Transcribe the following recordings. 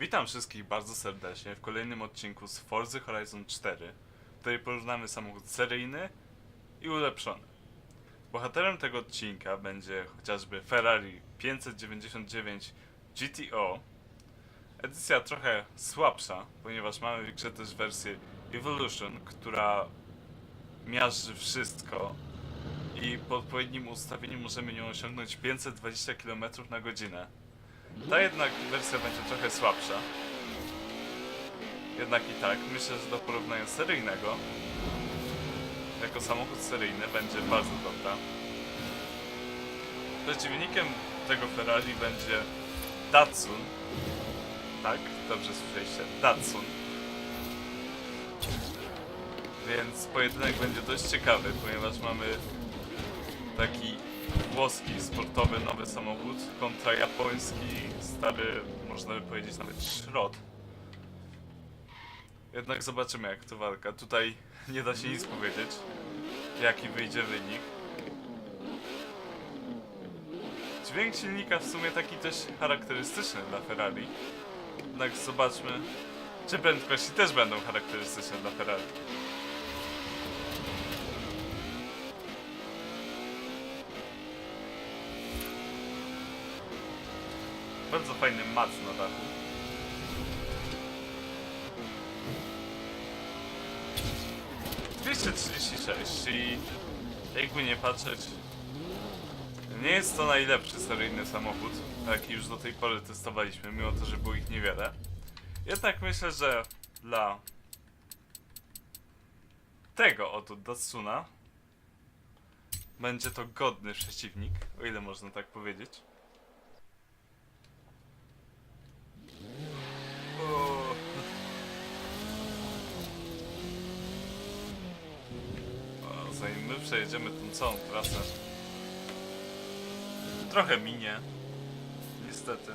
Witam wszystkich bardzo serdecznie w kolejnym odcinku z Forza Horizon 4, w której porównamy samochód seryjny i ulepszony. Bohaterem tego odcinka będzie chociażby Ferrari 599 GTO. Edycja trochę słabsza, ponieważ mamy w grze też wersję Evolution, która miażdży wszystko i po odpowiednim ustawieniu możemy nią osiągnąć 520 km na godzinę. Ta jednak wersja będzie trochę słabsza. Jednak i tak, myślę, że do porównania seryjnego, jako samochód seryjny będzie bardzo dobra. Przeciwnikiem tego Ferrari będzie Datsun. Tak, dobrze słyszeliście, Datsun. Więc pojedynek będzie dość ciekawy, ponieważ mamy taki włoski, sportowy, nowy samochód kontra japoński, stary, można by powiedzieć nawet szrot. Jednak zobaczymy jak to walka. Tutaj nie da się nic powiedzieć, jaki wyjdzie wynik. Dźwięk silnika w sumie taki też charakterystyczny dla Ferrari. Jednak zobaczmy, czy prędkości też będą charakterystyczne dla Ferrari. Bardzo fajny mac na dachu. Dwieście trzydzieści sześć i jakby nie patrzeć, nie jest to najlepszy seryjny samochód, jaki już do tej pory testowaliśmy, mimo to, że było ich niewiele. Jednak myślę, że dla tego oto Datsuna będzie to godny przeciwnik, o ile można tak powiedzieć. O. Zanim my przejedziemy tą całą trasę, trochę minie, niestety.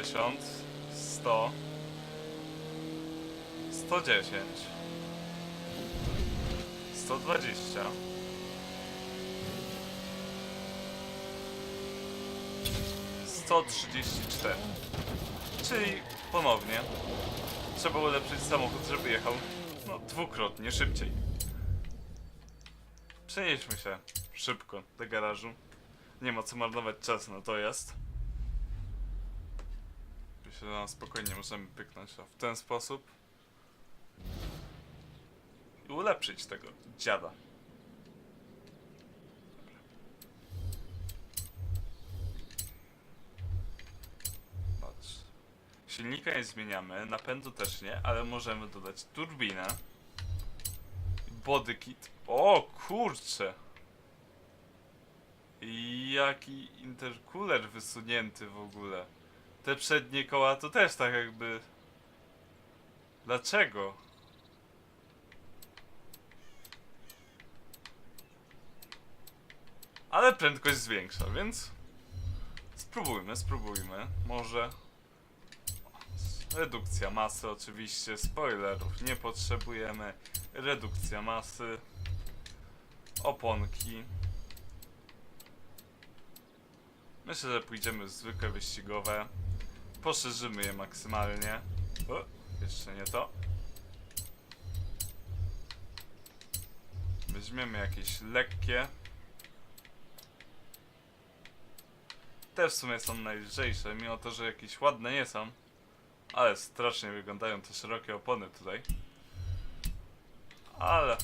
80, 100, 110, 120, 134. Czyli ponownie trzeba ulepszyć samochód, żeby jechał no, dwukrotnie szybciej. Przenieśmy się szybko do garażu. Nie ma co marnować czasu na to jest. Myślę, że na spokojnie możemy pyknąć w ten sposób. I ulepszyć tego dziada. Patrz. Silnika nie zmieniamy, napędu też nie, ale możemy dodać turbinę. Body kit. O kurcze! Jaki intercooler wysunięty w ogóle. Te przednie koła to też tak jakby... Dlaczego? Ale prędkość zwiększa, więc... Spróbujmy, spróbujmy. Może... Redukcja masy oczywiście, spoilerów nie potrzebujemy. Redukcja masy. Oponki. Myślę, że pójdziemy w zwykłe wyścigowe. Poszerzymy je maksymalnie. O, jeszcze nie to. Weźmiemy jakieś lekkie. Te w sumie są najlżejsze, mimo to, że jakieś ładne nie są. Ale strasznie wyglądają te szerokie opony tutaj. Ale...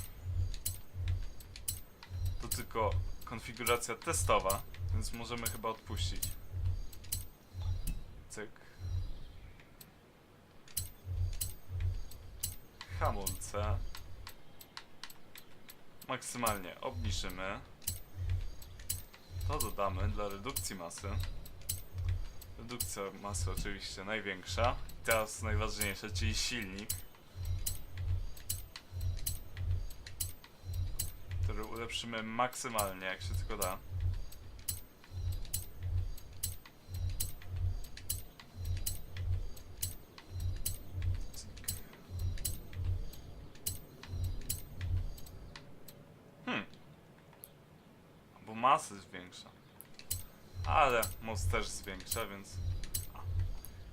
To tylko konfiguracja testowa, więc możemy chyba odpuścić. Cyk. Hamulce. Maksymalnie obniżymy. To dodamy dla redukcji masy. Redukcja masy oczywiście największa. Teraz najważniejsze, czyli silnik. Który ulepszymy maksymalnie, jak się tylko da. Cyk. Hmm. Bo masy zwiększa. Ale moc też zwiększa, więc...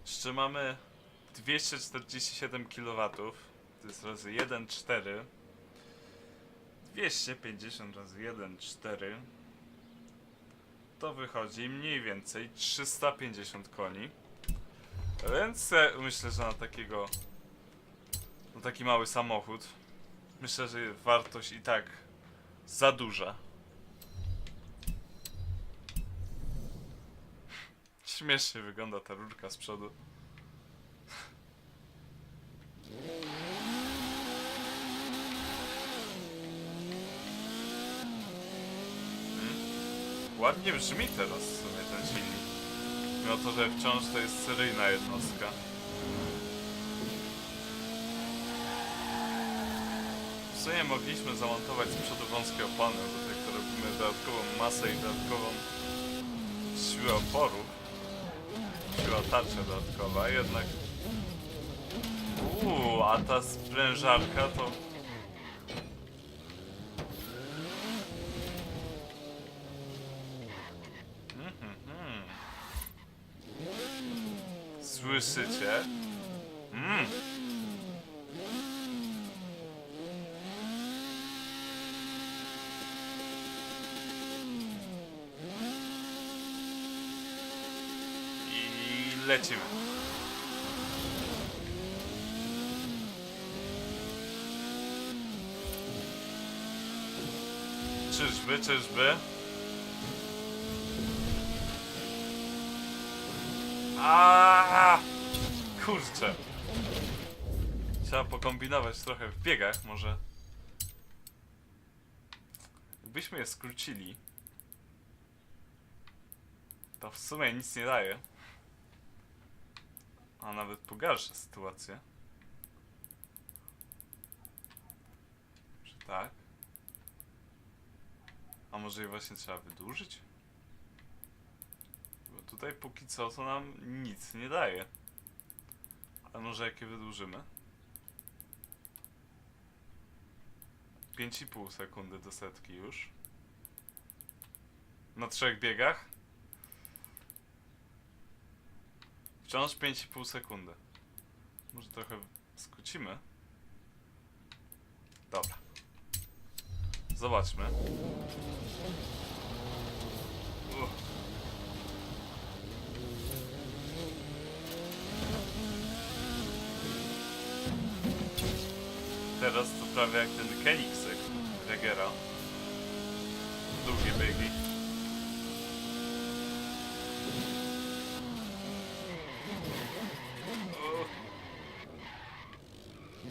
Jeszcze mamy 247 kW. To jest razy 1,4. 250 razy 1,4. To wychodzi mniej więcej 350 koni. Więc myślę, że na takiego... Na taki mały samochód. Myślę, że wartość i tak za duża. Śmiesznie wygląda ta rurka z przodu. Mm. Ładnie brzmi teraz w sumie ten silnik. Mimo to, że wciąż to jest seryjna jednostka. W sumie mogliśmy zamontować z przodu wąskie opony, do tego robimy dodatkową masę i dodatkową siłę oporu. Siła tarcza dodatkowa, jednak... Uuu, a ta sprężarka to... Mhm, mhm. Słyszycie? Mm. I lecimy. Czyżby, czyżby? Aaaa! Kurczę. Trzeba pokombinować trochę w biegach, może. Jakbyśmy je skrócili, to w sumie nic nie daje. A nawet pogarsza sytuację. Czy tak? A może je właśnie trzeba wydłużyć? Bo tutaj póki co to nam nic nie daje. A może jakie wydłużymy? 5,5 sekundy do setki już. Na trzech biegach? Wciąż 5,5 sekundy. Może trochę skrócimy? Dobra. Zobaczmy. Uff. Teraz to prawie jak ten Koenigsegg Regera. Długie biegi.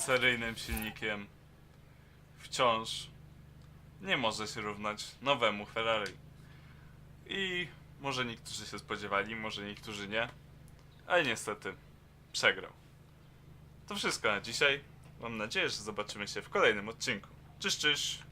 seryjnym silnikiem wciąż nie może się równać nowemu Ferrari. I może niektórzy się spodziewali, może niektórzy nie, ale niestety przegrał. To wszystko na dzisiaj. Mam nadzieję, że zobaczymy się w kolejnym odcinku. Cześć, cześć!